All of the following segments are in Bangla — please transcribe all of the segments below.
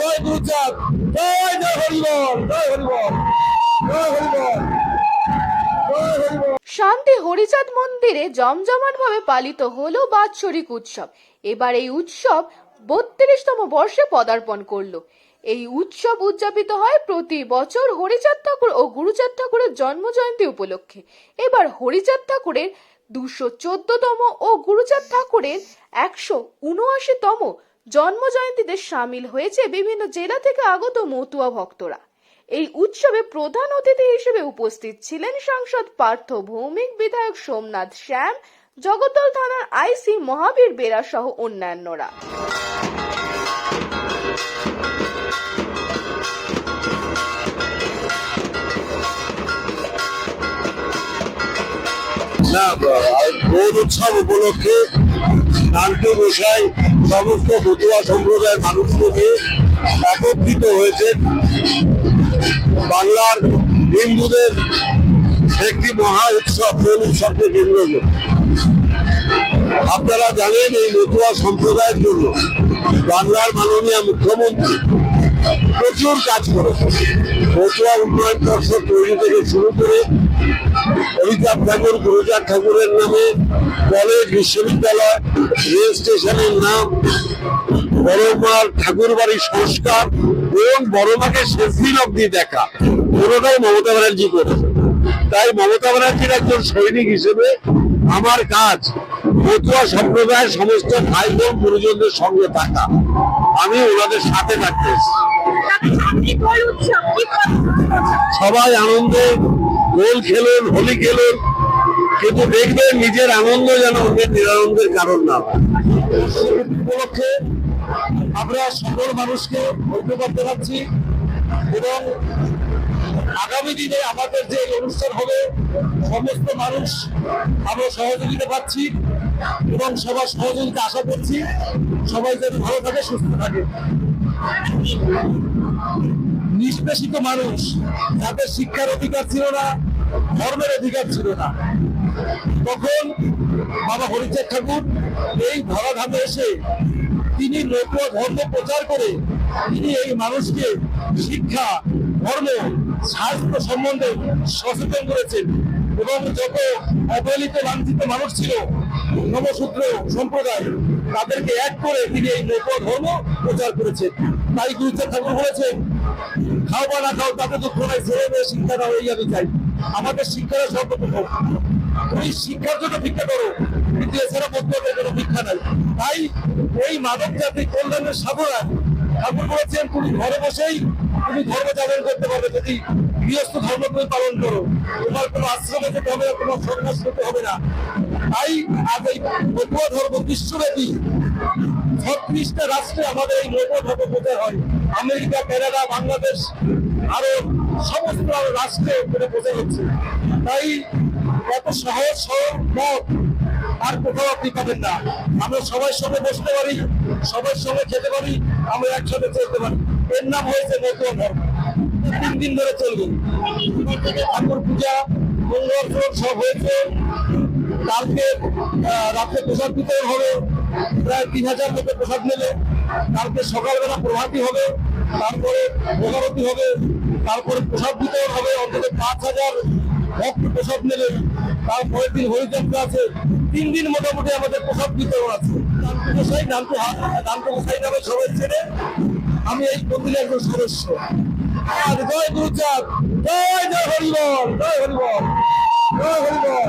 জয় জয় জয় হরিবল জয় হরিবল জয় হরিবল। শান্তি হরিচাঁদ মন্দিরে জমজমাটভাবে পালিত হলো বাৎসরিক উৎসব। এবার এই উৎসব বত্রিশতম বর্ষে পদার্পণ করল। এই উৎসব উদযাপিত হয় প্রতি বছর হরিচাঁদ ঠাকুর ও গুরুচাঁদ ঠাকুরের জন্ম জয়ন্তী উপলক্ষে। এবার হরিচাঁদ ঠাকুরের দুশো চোদ্দতম ও গুরুচাঁদ ঠাকুরের একশো উনআশিতম জন্ম জয়ন্তীতে সামিল হয়েছে বিভিন্ন জেলা থেকে আগত মতুয়া ভক্তরা। এই উৎসবে প্রধান অতিথি হিসেবে উপস্থিত ছিলেন সাংসদ পার্থ ভৌমিক, বিধায়ক সোমনাথ শ্যাম জগদ্দল থানার আইসি মহাবীর বেরা সহ অন্যান্যরা। না উৎসব উপলক্ষে নান্টু গোসাই সমস্ত মতুয়া সম্প্রদায়ের মানুষকে নিয়ে একত্রিত হয়েছে। বাংলার হিন্দুদের একটি মহা উৎসব দোল উৎসবকে কেন্দ্র করে। আপনারা জানেন এই নতুয়া সম্প্রদায়ের জন্য বাংলার মাননীয় মুখ্যমন্ত্রী প্রচুর কাজ করেছে মতুয়া উন্নয়ন পর্ষদ তৈরি থেকে শুরু করে অমিতাভ ঠাকুর গুরুচাঁদ ঠাকুরের নামে কলেজ বিশ্ববিদ্যালয় রেল স্টেশনের নাম বড়মার ঠাকুর বাড়ির সংস্কার এবং বড়মাকে শেষ দিন অব্দি দেখা। পুরোটাই মমতা ব্যানার্জি করেছে। তাই মমতা ব্যানার্জির একজন সৈনিক হিসেবে আমার কাজ মতুয়া সম্প্রদায়ের সমস্ত ভাই বোন গুরুজনদের সঙ্গে থাকা। আমি ওনাদের সাথে থাকতে। সবাই আনন্দে গোল খেলুন, হোলি খেলুন, কিন্তু দেখবেন নিজের আনন্দ যেন অন্যের নিরানন্দের কারণ না উপলক্ষে আমরা সকল মানুষকে ধন্যবাদ জানাচ্ছি এবং আগামী দিনে আমাদের যে অনুষ্ঠান হবে, সমস্ত মানুষ আমরা সহযোগিতা পাচ্ছি এবং সবার সহযোগিতা আশা করছি সবাই যেন ভালো থাকে, সুস্থ থাকে। নিষ্পেষিত মানুষ। যাদের শিক্ষার অধিকার ছিল না, ধর্মের অধিকার ছিল না। তখন বাবা হরিচাঁদ ঠাকুর এই ধরাধামে এসে তিনি লোক ধর্ম প্রচার করে তিনি এই মানুষকে শিক্ষা, ধর্ম, স্বাস্থ্য সম্বন্ধে সচেতন করেছেন এবং যত অবহেলিত, লাঞ্ছিত মানুষ ছিল নবসূত্র সম্প্রদায়, তাদেরকে এক করে তিনি এই লোক ধর্ম প্রচার করেছেন। তাই গুরুচাঁদ ঠাকুর বলেছেন খাও বা না খাও তাতে দুঃখ নাই ছেলে মেয়ে শিক্ষা দাও এই আমি চাই। আমাদের শিক্ষাটা সর্বপ্রথম। তুমি শিক্ষার জন্য ভিক্ষা করো, কিন্তু এছাড়া বক্তব্যের কোনো ভিক্ষা নাই। তাই এই মানব জাতি কল্যাণের সাধনা ঠাকুর বলেছেন, তুমি ঘরে বসেই তুমি ধর্ম যাপন করতে পারবে। যদি গৃহস্থ ধর্ম তুমি পালন করো, তোমার কোনো আশ্রমে যেতে হবে না, তোমার সন্ন্যাস হবে না। তাই আজ এই ধর্ম বিশ্বব্যাপী ছত্রিশটা রাষ্ট্রে আমাদের এই নৌকো প্রচার হয়। আমেরিকা কানাডা বাংলাদেশ আরও সমস্ত রাষ্ট্রে করে প্রচার হচ্ছে তাই এত সহজ সরল পথ আর কোথাও আপনি পাবেন না। আমরা সবার সঙ্গে বসতে পারি সবার সঙ্গে খেতে পারি আমরা একসাথে চলতে পারি। এর নাম হয়েছে নতুন ধর্ম। তিন দিন ধরে চলবে। ঠাকুর পূজা মঙ্গল সব হয়েছে। কালকে আহ, রাতে প্রসাদ বিতরণ হবে। প্রায় তিন হাজার লোকের প্রসাদ নেবে। কালকে সকালবেলা প্রভাতী হবে, তারপরে ভোগারতি হবে, তারপরে প্রসাদ বিতরণ হবে, অন্তত পাঁচ হাজার ভক্ত প্রসাদ নেবে। তারপরের দিন হরিযাত্রা আছে। তিন দিন মোটামুটি আমাদের প্রসাদ বিতরণ আছে। নামটু নামটু গোসাই নামে সবাই ছেড়ে আমি এই মন্দিরের একজন সদস্য। আর জয় গুরুচাঁদ, জয় জয় হরিবল জয় হরিবল জয় হরিবল।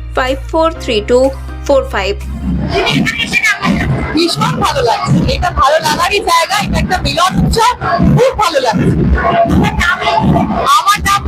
five four three two four five ভীষণ ভালো লাগছে। এটা ভালো লাগারই জায়গা, এটা একটা মিলন উৎসব, খুব ভালো লাগছে। আমার নাম